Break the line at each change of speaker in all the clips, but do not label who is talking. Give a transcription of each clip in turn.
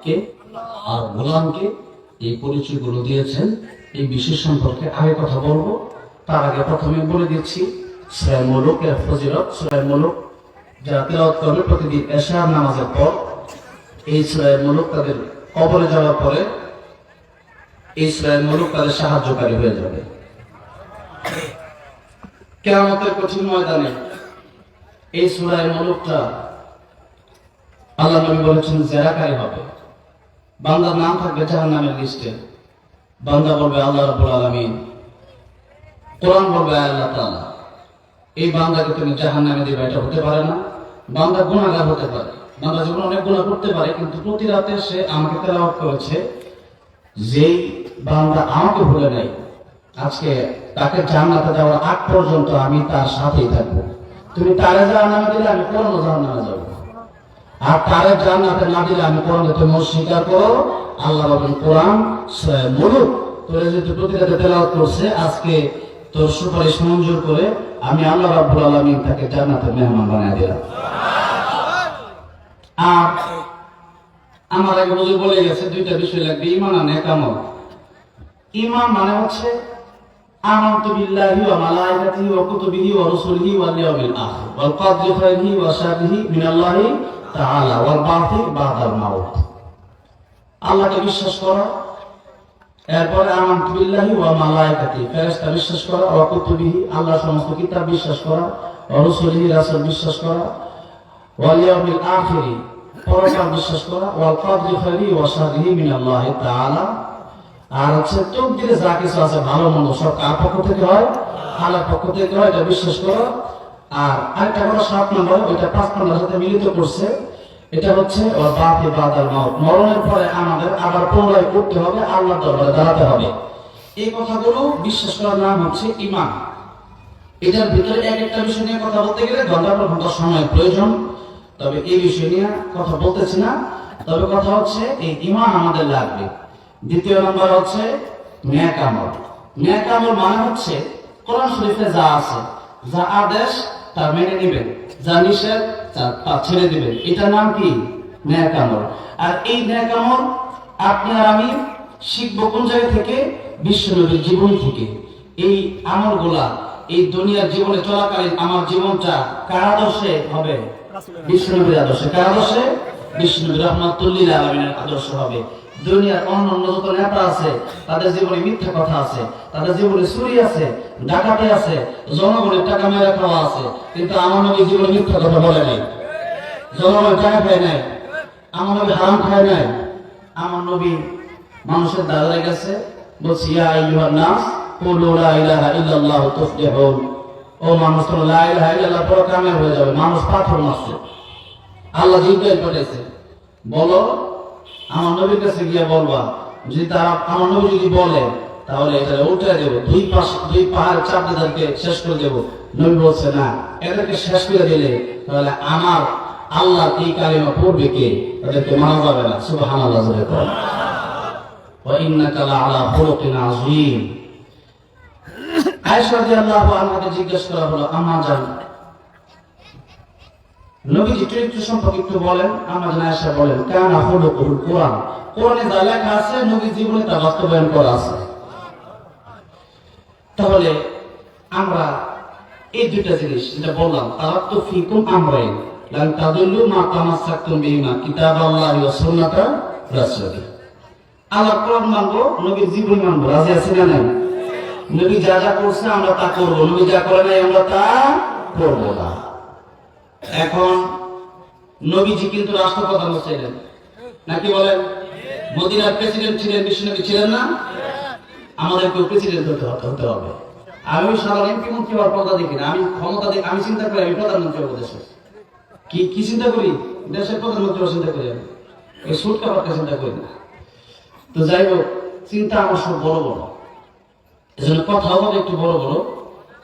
মালিককে আর গোলামকে এই পরিচয়গুলো দিয়েছেন, এই বিষয় সম্পর্কে আগে কথা বলব। তার আগে প্রথমে বলে দিচ্ছি এর যারা করবে প্রতিদিন এশার নামাজের পর, এই তাদের কবরে যাওয়ার পরে এই মুলুক তাদের সাহায্যকারী হয়ে যাবে। কেরামতের কঠিন ময়দানে এই সুরায় মুলুকটা আল্লাহ নবী বলেছেন জেরাকারী হবে। বান্দার নাম থাকবে জাহান নামের লিস্টে বান্দা বলবে, আল্লাহ রাব্বুল আলামিন। কোরআন বলবে আল্লাহ তাআলা, এই বান্দাকে তুমি জাহান নামে দিবে, এটা হতে পারে না। বান্দা গুণাগার হতে পারে। বান্দা জীবন অনেক গুণা করতে পারে, কিন্তু প্রতি রাতে সে আমাকে তেলাওয়াত করেছে, যেই বান্দা আমাকে ভুলে নেই। আজকে তাকে জান্নাতে যাওয়ার আগ পর্যন্ত আমি তার সাথেই থাকব। তুমি তারে জাহান্নামে দিলে আমি কোরআন জাহান্নামে যাব। আর তারে জান্নাতে না দিলে আমি কোরআনে তুমি অস্বীকার করো। আল্লাহ বলেন, কোরআন মরুক তোরে যদি প্রতিরাতে তেলাওয়াত করছে, আজকে তোর সুপারিশ মঞ্জুর করে আমি আল্লাহ রাব্বুল আলামিন তাকে জান্নাতে মেহমান বানিয়ে দিলাম। আর আমার এক বুঝে বলে গেছে, দুইটা বিষয় লাগবে ইমান আর নেকামল ইমান মানে হচ্ছে, আমানতু বিল্লাহি ওয়া মালাইকাতিহি ওয়া কুতুবিহি ওয়া রুসুলিহি ওয়াল ইয়াউমিল আখির ওয়াল কদরি তাআলা ওয়াল বাথি বাদাল মাউত। আল্লাহকে বিশ্বাস করা। এরপরে আমানতু বিল্লাহি ওয়া মালাইকাতিহি ফেরেশতা বিশ্বাস করা। ওয়া কুতুবিহি আল্লাহর সমস্ত কিতাব বিশ্বাস করা। ওয়া রুসুলিহি, রাসূল বিশ্বাস করা। ওয়াল ইয়াউমিল আখিরি, পরকাল বিশ্বাস করা। ওয়াল কদরি খাইরি ওয়া শারিহি মিনাল্লাহি তাআলা। আর হচ্ছে তকদিরে যা কিছু আছে ভালো মন্দ সব কার পক্ষ থেকে হয়? আল্লাহর পক্ষ থেকে হয়, এটা বিশ্বাস করো। আর আরেকটা কথা সাত নম্বর ওইটা পাঁচ নম্বরের সাথে মিলিত করছে, এটা হচ্ছে ওর বাপে বাদার মাউত। মরণের পরে আমাদের আবার পুনরায় করতে হবে আল্লাহ দরবারে দাঁড়াতে হবে। এই কথাগুলো বিশ্বাস করার নাম হচ্ছে ইমান এটার ভিতরে এক একটা বিষয় নিয়ে কথা বলতে গেলে ঘণ্টার পর ঘণ্টা সময় প্রয়োজন। তবে এই বিষয় নিয়ে কথা বলতেছি না। তবে কথা হচ্ছে, এই ইমান আমাদের লাগবে। দ্বিতীয় নম্বর হচ্ছে ন্যাক আমল ন্যাক আমল মানে হচ্ছে কোরআন শরীফে যা আছে, যা আদেশ তা মেনে নেবেন। যা নিষেধ তা ছেড়ে দিবেন। এটা নাম কি? ন্যাক আমল আর এই ন্যাক আমল আপনি আর আমি শিখব কোন জায়গা থেকে? বিশ্বনবীর জীবন থেকে। এই আমলগুলা এই দুনিয়ার জীবনে চলাকালীন আমার জীবনটা কার আদর্শে হবে? বিষ্ণুনবীর আদর্শে। কার আদর্শে? বিষ্ণুনবীর রহমাতুল্লিল আলমিনের আদর্শ হবে। দুনিয়ার অন্য অন্য যত নেতা আছে, তাদের জীবনে মিথ্যা কথা আছে, তাদের জীবনে চুরি আছে, ডাকাতি আছে, জনগণের টাকা মেরে খাওয়া আছে, কিন্তু আমার নবী জীবনে মিথ্যা কথা বলে নাই। জনগণের টাকা খায় নাই, আমার নবী হারাম খায় নাই। আমার নবী মানুষের দাদার কাছে বলছি, ইয়া আইয়ুহান নাস, কুলু লা ইলাহা ইল্লাল্লাহু তুফলিহুন। ও মানুষ, তোমরা লা ইলাহা ইল্লাল্লাহ পড়ো কামেল হয়ে যাবে, মানুষ পাথর মারছে। আল্লাহ জিজ্ঞাসা করেছে বলো আমার নবীর কাছে গিয়ে বলবা, যদি তারা আমার নবী যদি বলে, তাহলে এটা উঠে দেবো, দুই পাশ, দুই পাহাড় চাপড়ে তাদেরকে শেষ করে দেবো। নবী বলছে, না, এদেরকে শেষ করে দিলে তাহলে আমার আল্লাহ এই কালিমা পড়বে কে? তাদেরকে মারা যাবে না। শুভ হামাল্লাহ জোরে কর। জিজ্ঞেস করা হলো, আমার জান নবীজি চরিত্র সম্পর্কে একটু বলেন? জান আয়েশা বলেন, কানা খুলুকুল কোরআন। কোরআনে যা লেখা আছে জীবনে তা বাস্তবায়ন করা আছে। তাহলে আমরা এই দুইটা জিনিস যেটা বললাম তারাক্তু ফিকুম আমরাইন, লান তাদুল্লু মা সুন্নাতা রাসূলিহি আল্লাহ কোরআন মানবো, নবীর জীবন মানবো, রাজি আছে না নাই? নবী যা যা করছে আমরা তা করব, নবী যা করে নাই আমরা তা করব না। এখন নবীজি কিন্তু রাষ্ট্রপ্রধান ছিলেন। নাকি বলেন? মদিনার প্রেসিডেন্ট ছিলেন, বিশ্বনবী ছিলেন না? আমাদেরকেও প্রেসিডেন্ট হতে হবে আমি সাধারণ এমপি মন্ত্রী হওয়ার কথা দেখি না আমি ক্ষমতা দেখি আমি চিন্তা করি, আমি প্রধানমন্ত্রী হব দেশের কি কি চিন্তা করি? দেশের প্রধানমন্ত্রী চিন্তা করি আমি। এই সুট কাপড়টা চিন্তা করি না। তো যাই হোক, চিন্তা আমার সব বড় বড়। এজন্য কথাও হবে একটু বড় বড়।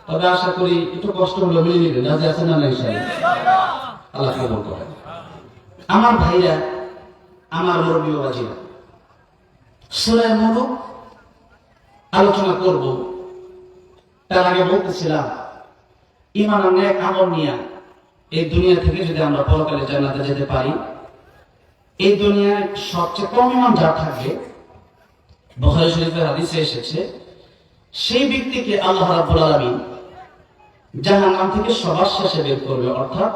তবে আশা করি একটু কষ্ট হলো মিলে নিবে রাজি আছে না সাহেব আল্লাহ কবল করে। আমার ভাইরা, আমার মুরব্বী বাজিরা সুরায় মুলুক আলোচনা করব। তার আগে বলতেছিলাম ইমান অনেক আমল নিয়ে এই দুনিয়া থেকে যদি আমরা পরকালে জান্নাতে যেতে পারি, এই দুনিয়ায় সবচেয়ে কম ইমান যার থাকবে, বখারি শরীফের হাদিসে এসেছে, সেই ব্যক্তিকে আল্লাহ রাব্বুল আলামিন জাহান্নাম থেকে সবার শেষে বের করবে, অর্থাৎ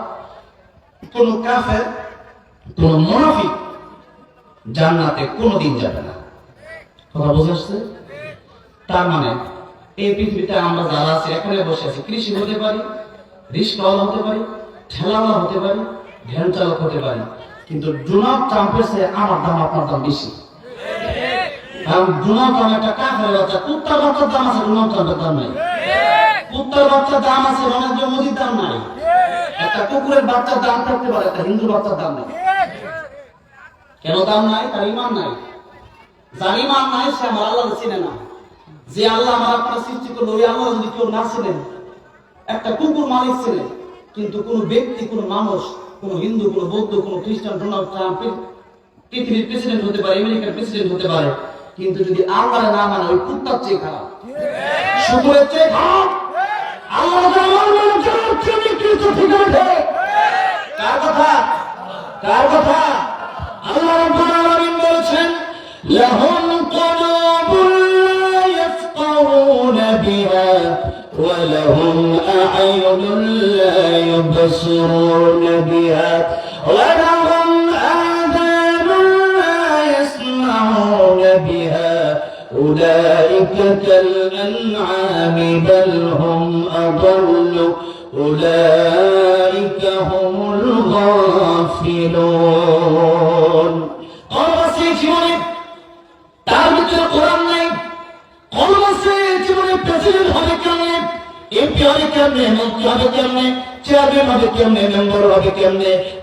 কোন কাফের, কোন মুনাফিক জান্নাতে কোনোদিন যাবে না। কথা বোঝা যাচ্ছে? তার মানে এই পৃথিবীতে আমরা যারা আছি, এখানে বসে আছি, কৃষি হতে পারি, রিস্কওয়ালা হতে পারি, ঠেলাওয়ালা হতে পারি, ভ্যান চালক হতে পারি, কিন্তু ডোনাল্ড ট্রাম্পের চেয়ে আমার দাম আপনার দাম বেশি। কারণ ডোনাল্ড ট্রাম্প একটা কাফের বাচ্চা, কুত্তার বাচ্চার দাম আছে, ডোনাল্ড ট্রাম্পের দাম নাই। কুত্তার বাচ্চার দাম আছে নরেন্দ্র মোদীর দাম নাই। একটা কুকুরের বাচ্চার দাম থাকতে পারে একটা হিন্দু বাচ্চার দাম নাই। কেন দাম নাই? তার ইমান নাই। যার ইমান নাই সে আমার আল্লাহ চিনে না। যে আল্লাহ আমার আপনার সৃষ্টি করল ওই আল্লাহ যদি কেউ না ছিলেন একটা কুকুর মালিক ছিলেন কিন্তু কোন ব্যক্তি কোন মানুষ কোন হিন্দু কোন বৌদ্ধ কোন খ্রিস্টান ডোনাল্ড ট্রাম্প পৃথিবীর প্রেসিডেন্ট হতে পারে আমেরিকার প্রেসিডেন্ট হতে পারে কিন্তু যদি আল্লাহ না মানে ওই কুত্তার চেয়ে খারাপ। শুকুরের চেয়ে খারাপ। আল্লাহ কার কথা আল্লাহ রাব্বুল আলামিন বলেছেন লাহুম কুলুবুন লা ইয়াফকাহুনা বিহা ولهم أعين لا يبصرون بها ولهم آذان لا يسمعون بها أولئك كالأنعام بل هم أضل أولئك هم গাফিলুন তার ভিতরে কোরআন নাই।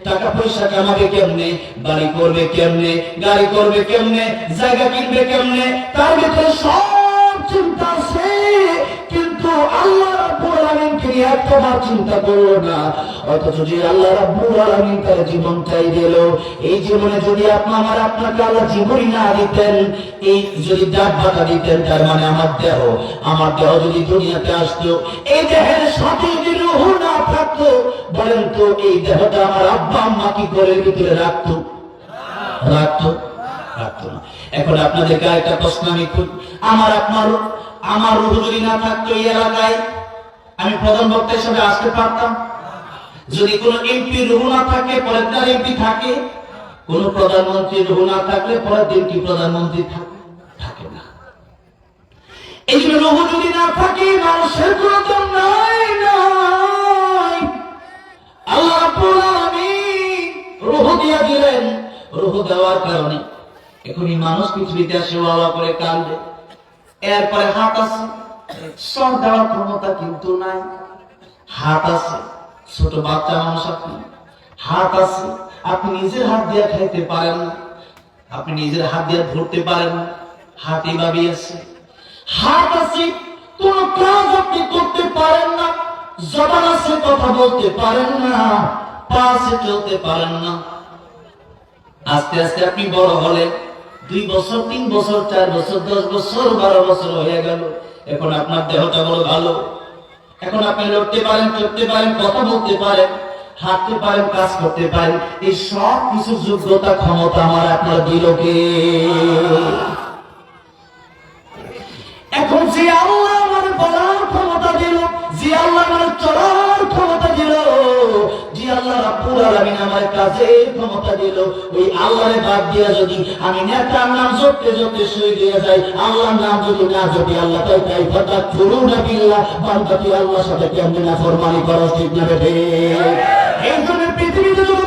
টাকা পয়সা কামাবে কেমনে বাড়ি করবে কেমনে গাড়ি করবে কেমনে জায়গা কিনবে কেমনে তার ভিতরে সব চিন্তা আছে। কিন্তু আল্লাহ আলামিনকে একবার চিন্তা করল না। অথচ যে আল্লাহ রাব্বুল আলামিন তার দিল। এই জীবনে যদি আমার আপনাকে আল্লাহ জীবনই না দিতেন, এই যদি ডাব্বাটা দিতেন, তার মানে আমার দেহ আমার দেহ যদি দুনিয়াতে আসতো, এই দেহের সাথে যদি রুহ না থাকতো, বলেন তো এই দেহটা আমার আব্বা আম্মা কি করে ভিতরে রাখতো? রাখতো? রাখতো না। এখন আপনাদেরকে আরেকটা প্রশ্ন আমি আমার আপনার আমার রুহ যদি না থাকতো এই এলাকায় আমি প্রধান বক্তা হিসেবে আসতে পারতাম। যদি কোন এমপি রুহ না থাকে পরের তার এমপি থাকে, কোন প্রধানমন্ত্রী রুহ না থাকলে পরের দিন কি প্রধানমন্ত্রী থাকে না। এই জন্য রুহ যদি না থাকে, মানুষের কোন দম নাই নাই। আল্লাহ আলামিন রূহ দিয়া দিলেন। রূহ দেওয়ার কারণে এখনই মানুষ পৃথিবীতে আসে বাবা করে কান্দে। এরপরে হাত আছে। সর দেওয়ার ক্ষমতা কিন্তু নাই। হাত আছে, ছোট বাচ্চা মানুষ আপনি। হাত আছে, আপনি নিজের হাত দিয়ে খাইতে পারেন আপনি নিজের হাত দিয়ে ধরতে পারেন হাত এভাবে আছে। হাত আছে, কোন কাজ আপনি করতে পারেন না। জবান আছে, কথা বলতে পারেন না। পাশে চলতে পারেন না। আস্তে আস্তে আপনি বড় হলেন। দুই বছর, তিন বছর, চার বছর, দশ বছর, বারো বছর হয়ে গেল। এখন আপনার দেহটা বড় ভালো। এখন আপনি লড়তে পারেন চলতে পারেন, কথা বলতে পারেন, হাঁটতে পারেন, কাজ করতে পারেন, এই সব কিছু যোগ্যতা, ক্ষমতা আমার আপনার দিলকে কাজের ক্ষমতা দিল, ওই আল্লাহরে বাদ দিয়া যদি আমি নেতার নাম জপতে জপতে শুয়ে দিয়ে যাই, আল্লাহর নাম যদি না জপি, আল্লাহ তাই তাই ফাটা ফুরু না বিল্লাহ বান্ধবী আল্লাহর সাথে কেমনে না ফরমানি করা না এই জন্য পৃথিবীতে পাপ